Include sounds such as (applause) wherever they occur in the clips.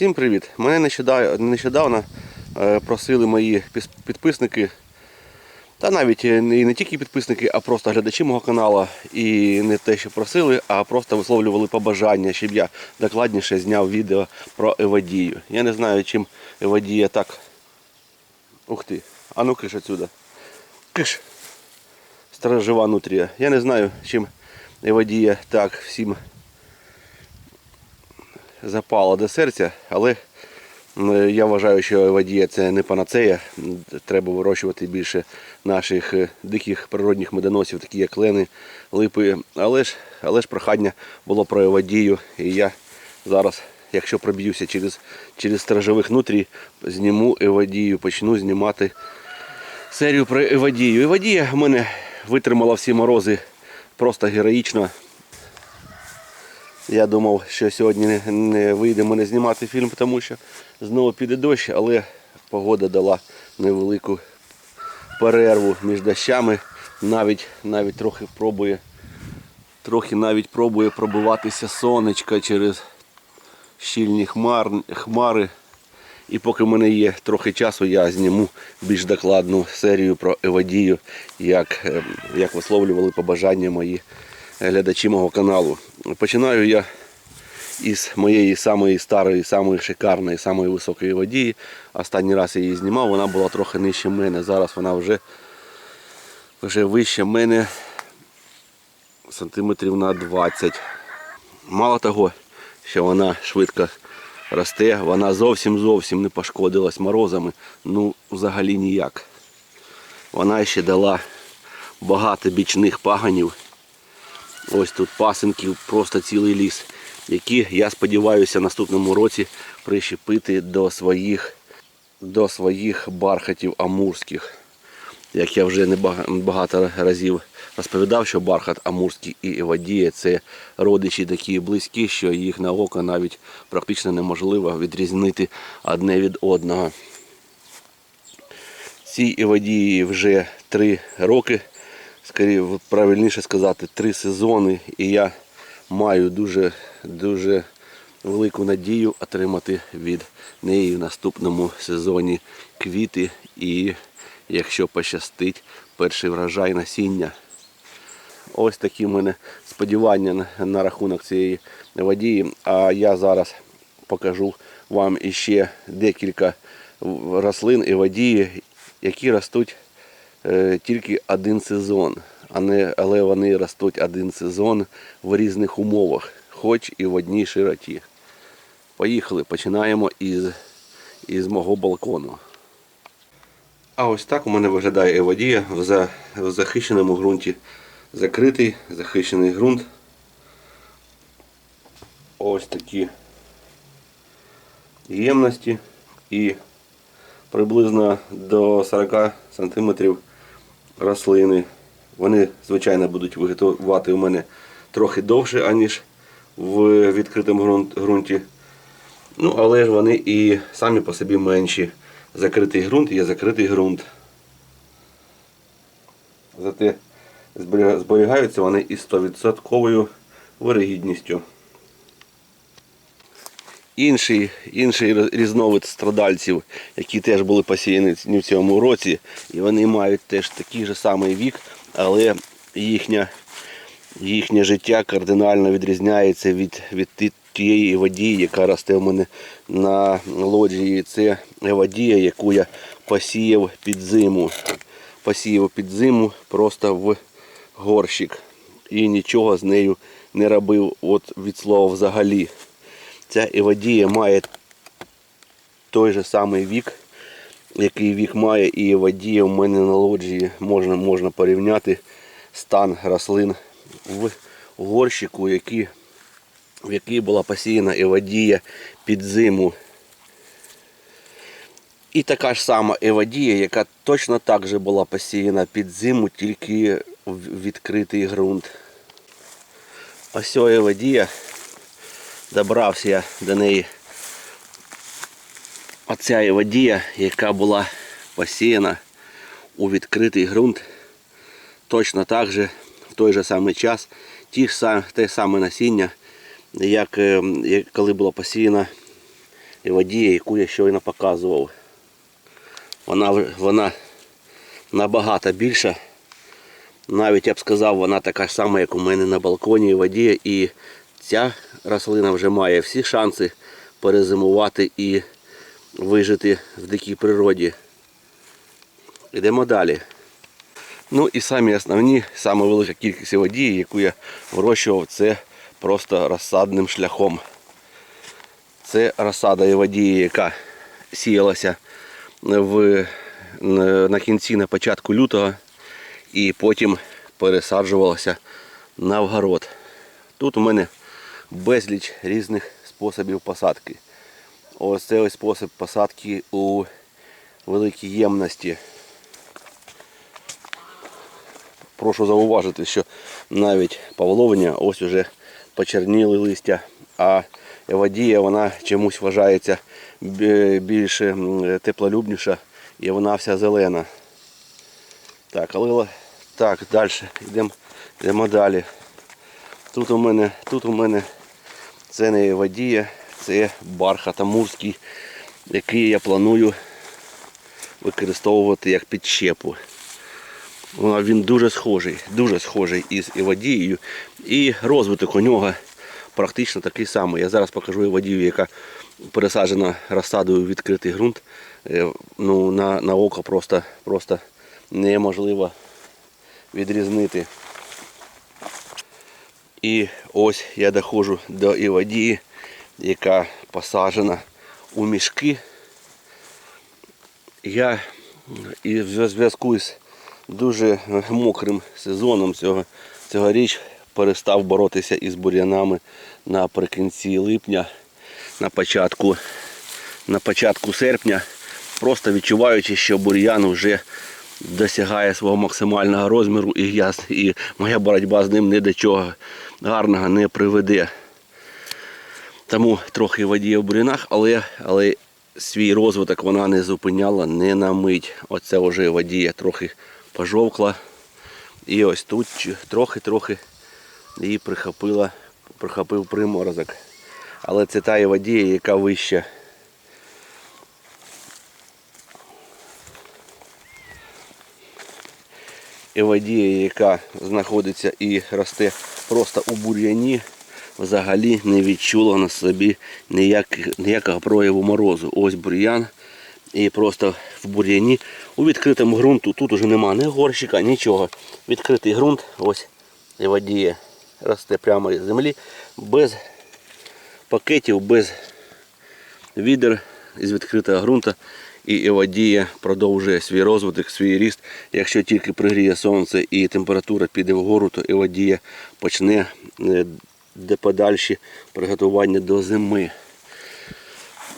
Всім привіт! Мене нещодавно, е, просили мої підписники, та навіть і не тільки підписники, а просто глядачі мого каналу. І не те, що просили, а просто висловлювали побажання, щоб я докладніше зняв відео про Евадію. Я не знаю, чим Евадія так. Ух ти! А ну киш отсюда. Киш! Сторожова нутрія. Я не знаю, чим Евадія так всім запала до серця, але я вважаю, що водія це не панацея. Треба вирощувати більше наших е, диких природних медоносів, такі як лени, липи. Але ж, але ж прохання було про евадію. І я зараз, якщо проб'юся через, через сторожових нутрій, зніму евадію, почну знімати серію про евадію. Евадія в мене витримала всі морози просто героїчно. Я думав, що сьогодні не, не вийде мене знімати фільм, тому що знову піде дощ, але погода дала невелику перерву між дощами. Навіть, навіть трохи пробує, трохи навіть пробує пробиватися сонечко через щільні хмар, хмари. І поки в мене є трохи часу, я зніму більш докладну серію про Евадію, як, ем, як висловлювали побажання мої глядачі мого каналу. Починаю я із моєї самої старої, самої шикарної, самої високої водії. Останній раз я її знімав, вона була трохи нижче мене. Зараз вона вже, вже вище мене сантиметрів на 20. Мало того, що вона швидко росте, вона зовсім зовсім не пошкодилась морозами. Ну, взагалі ніяк. Вона ще дала багато бічних паганів. Ось тут пасинків, просто цілий ліс, які, я сподіваюся, наступному році прищепити до своїх, до своїх бархатів амурських. Як я вже багато разів розповідав, що бархат амурський і Евадія це родичі такі близькі, що їх на око навіть практично неможливо відрізнити одне від одного. Цій Евадії вже три роки, скоріше правильніше сказати, три сезони, і я маю дуже, дуже велику надію отримати від неї в наступному сезоні квіти і, якщо пощастить, перший врожай насіння. Ось такі в мене сподівання на, рахунок цієї водії. А я зараз покажу вам іще декілька рослин і водії, які ростуть тільки один сезон, але вони ростуть один сезон в різних умовах, хоч і в одній широті. Поїхали, починаємо із, із мого балкону. А ось так у мене виглядає еводія в захищеному ґрунті. Закритий, захищений ґрунт. Ось такі ємності і приблизно до 40 см рослини. Вони, звичайно, будуть виготувати у мене трохи довше, аніж в відкритому ґрунті. Ну, але ж вони і самі по собі менші. Закритий ґрунт є закритий ґрунт. Зате зберігаються вони із 100% вирогідністю. Інший, інший різновид страдальців, які теж були посіяні в цьому році, і вони мають теж такий же самий вік, але їхня, їхнє життя кардинально відрізняється від, від тієї водії, яка росте в мене на лоджії. Це водія, яку я посіяв під зиму. Посіяв під зиму просто в горщик. І нічого з нею не робив от від слова взагалі. Ця Евадія має той же самий вік, який вік має і Евадія в мене на лоджії. Можна, можна порівняти стан рослин в горщику, які, в який була посіяна Евадія під зиму. І така ж сама Евадія, яка точно так же була посіяна під зиму, тільки в відкритий ґрунт. Ось Евадія добрався я до неї. Оця Евадія, яка була посіяна у відкритий ґрунт, точно так же в той же самий час, ті ж те саме насіння, як, е, коли було посіяно евадія, яку я щойно показував. Вона, вона набагато більша. Навіть я б сказав, вона така ж сама, як у мене на балконі евадія. І ця рослина вже має всі шанси перезимувати і вижити в дикій природі. Йдемо далі. Ну і самі основні, саме велика кількість водії, яку я вирощував, це просто розсадним шляхом. Це розсада Євадії, яка сіялася в, на кінці, на початку лютого і потім пересаджувалася на вгород. Тут у мене безліч різних способів посадки. Ось це ось спосіб посадки у великій ємності. Прошу зауважити, що навіть павловня ось уже почерніли листя, а евадія вона чомусь вважається бі- більш теплолюбніша і вона вся зелена. Так, але так, далі йдемо йдемо далі. Тут у мене, тут у мене це не евадія, це бархат амурський, який я планую використовувати як підщепу. Він дуже схожий, дуже схожий із Івадією. І розвиток у нього практично такий самий. Я зараз покажу Івадію, яка пересаджена розсадою відкритий ґрунт. Е, Ну, на, на око просто, просто неможливо відрізнити. І ось я доходжу до Івадії, яка посаджена у мішки. Я і в зв'язку з дуже мокрим сезоном цього, цьогоріч перестав боротися із бур'янами наприкінці липня, на початку, на початку серпня, просто відчуваючи, що бур'ян вже досягає свого максимального розміру і, я, і моя боротьба з ним ні до чого гарного не приведе. Тому трохи водіє в бурянах, але, але свій розвиток вона не зупиняла не на мить. Оце вже водія трохи пожовкла. І ось тут трохи-трохи її прихопила, прихопив приморозок. Але це та водія, яка вища. Евадія, яка знаходиться і росте просто у бур'яні, взагалі не відчула на собі ніяких, ніякого прояву морозу. Ось бур'ян. І просто в бур'яні у відкритому ґрунту тут уже нема ні горщика, нічого. Відкритий ґрунт, ось Евадія росте прямо із землі, без пакетів, без відер із відкритого ґрунту. І Евадія продовжує свій розвиток, свій ріст. Якщо тільки пригріє сонце і температура піде вгору, то Евадія почне е, де подальші приготування до зими.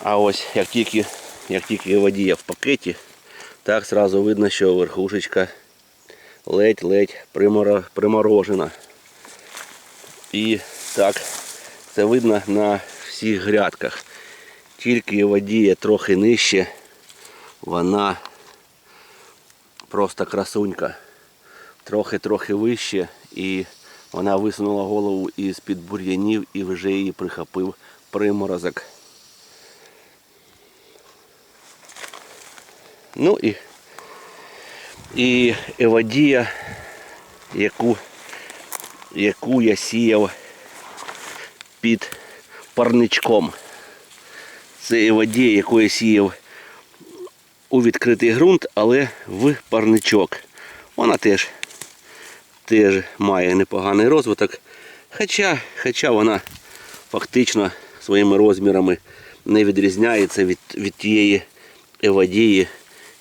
А ось як тільки, як тільки Евадія в пакеті, так зразу видно, що верхушечка ледь-ледь приморожена. І так, це видно на всіх грядках. Тільки водіє трохи нижче, вона просто красунька. Трохи-трохи вище і вона висунула голову із-під бур'янів і вже її прихопив приморозок. Ну і, і евадія, яку, яку я сіяв під парничком. Це евадія, яку я сіяв у відкритий ґрунт, але в парничок. Вона теж, теж має непоганий розвиток. Хоча, хоча вона фактично своїми розмірами не відрізняється від, від тієї евадії,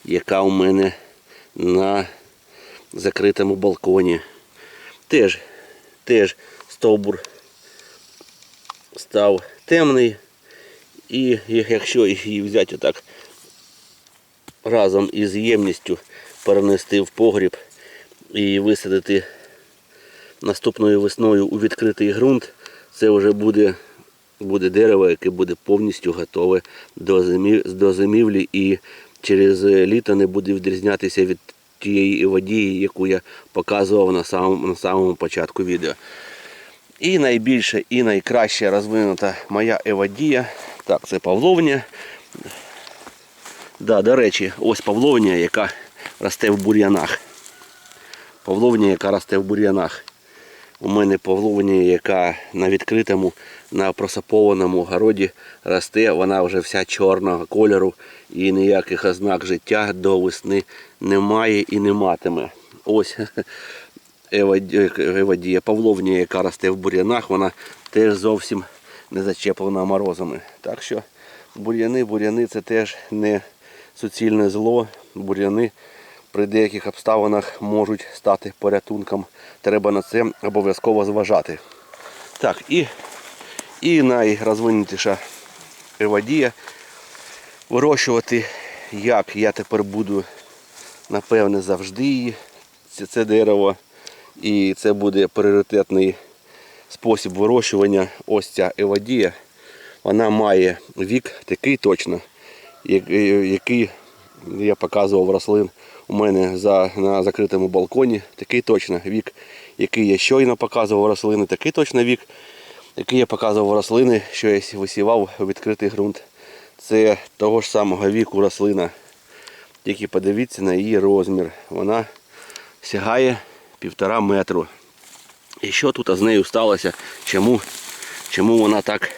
яка у мене на закритому балконі. Теж, теж стовбур став темний. І якщо її взяти отак разом із ємністю перенести в погріб і висадити наступною весною у відкритий ґрунт, це вже буде, буде дерево, яке буде повністю готове до, зимів, до зимівлі і через літо не буде відрізнятися від тієї водії, яку я показував на самому, на самому початку відео. І найбільше і найкраще розвинута моя евадія Так, це павловня. Да, до речі, ось павловня, яка росте в бур'янах. Павловня, яка росте в бур'янах. У мене павловня, яка на відкритому, на просапованому городі росте, вона вже вся чорного кольору і ніяких ознак життя до весни немає і не матиме. Ось (laughs) Евадія Павловня, яка росте в бур'янах, вона теж зовсім не зачеплена морозами. Так що бур'яни, бур'яни це теж не суцільне зло. Бур'яни при деяких обставинах можуть стати порятунком. Треба на це обов'язково зважати. Так, і, і найрозвинутіша евадія вирощувати, як я тепер буду, напевне, завжди це, це дерево. І це буде пріоритетний спосіб вирощування. Ось ця евадія. Вона має вік такий точно, який я показував рослин у мене за, на закритому балконі. Такий точно вік, який я щойно показував рослини, такий точно вік, який я показував рослини, що я висівав у відкритий ґрунт. Це того ж самого віку рослина. Тільки подивіться на її розмір. Вона сягає півтора метру. І що тут з нею сталося? Чому, чому вона так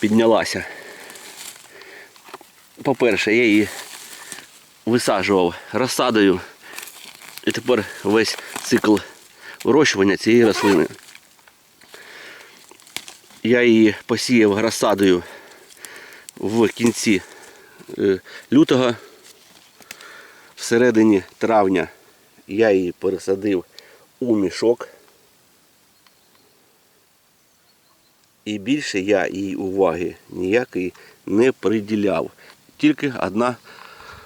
піднялася? По-перше, я її висаджував розсадою. І тепер весь цикл вирощування цієї рослини. Я її посіяв розсадою в кінці е, лютого. Всередині травня я її пересадив у мішок. І більше я їй уваги ніякої не приділяв. Тільки одна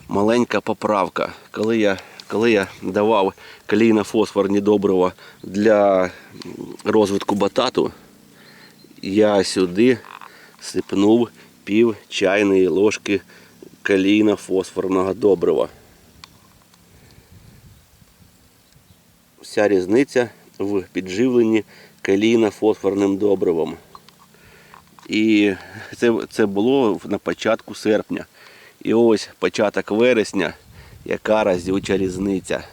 маленька поправка. Коли я, коли я давав калійно-фосфорні добрива для розвитку батату, я сюди сипнув пів чайної ложки калійно-фосфорного добрива. Вся різниця в підживленні калійно-фосфорним добривом. І це, це було на початку серпня. І ось початок вересня, яка разюча різниця.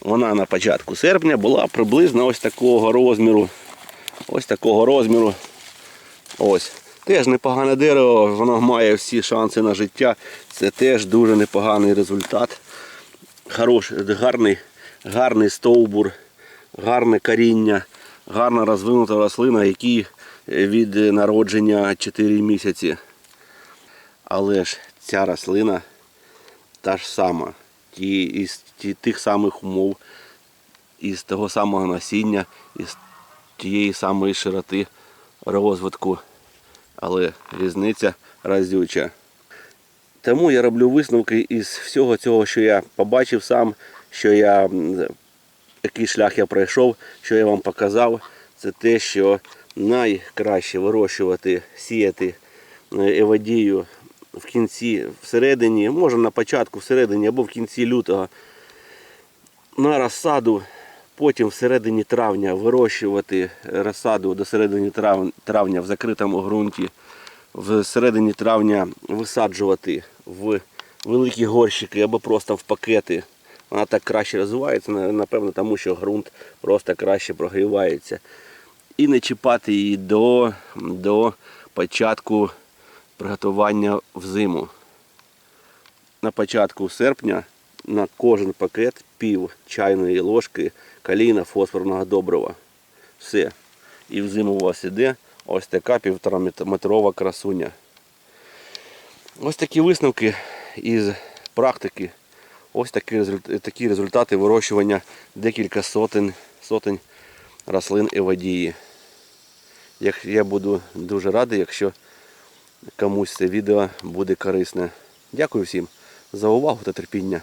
Вона на початку серпня була приблизно ось такого розміру. Ось такого розміру. Ось. Теж непогане дерево, воно має всі шанси на життя. Це теж дуже непоганий результат. Хороший, гарний, гарний стовбур, гарне коріння, гарно розвинута рослина, якій від народження 4 місяці. Але ж ця рослина та ж сама, ті, із ті, тих самих умов, із того самого насіння, із тієї самої широти розвитку. Але різниця разюча. Тому я роблю висновки із всього цього, що я побачив сам, що я, який шлях я пройшов, що я вам показав. Це те, що найкраще вирощувати, сіяти евадію в кінці, всередині, може на початку, всередині або в кінці лютого на розсаду, потім всередині травня вирощувати розсаду до середини травня в закритому ґрунті, в середині травня висаджувати в великі горщики або просто в пакети. Вона так краще розвивається, напевно, тому що ґрунт просто краще прогрівається. І не чіпати її до, до початку приготування в зиму. На початку серпня на кожен пакет пів чайної ложки калійно-фосфорного добрива. Все. І взиму у вас іде ось така півтораметрова красуня. Ось такі висновки із практики. Ось такі, такі результати вирощування декілька сотень, сотень рослин евадії. Як я буду дуже радий, якщо комусь це відео буде корисне. Дякую всім за увагу та терпіння.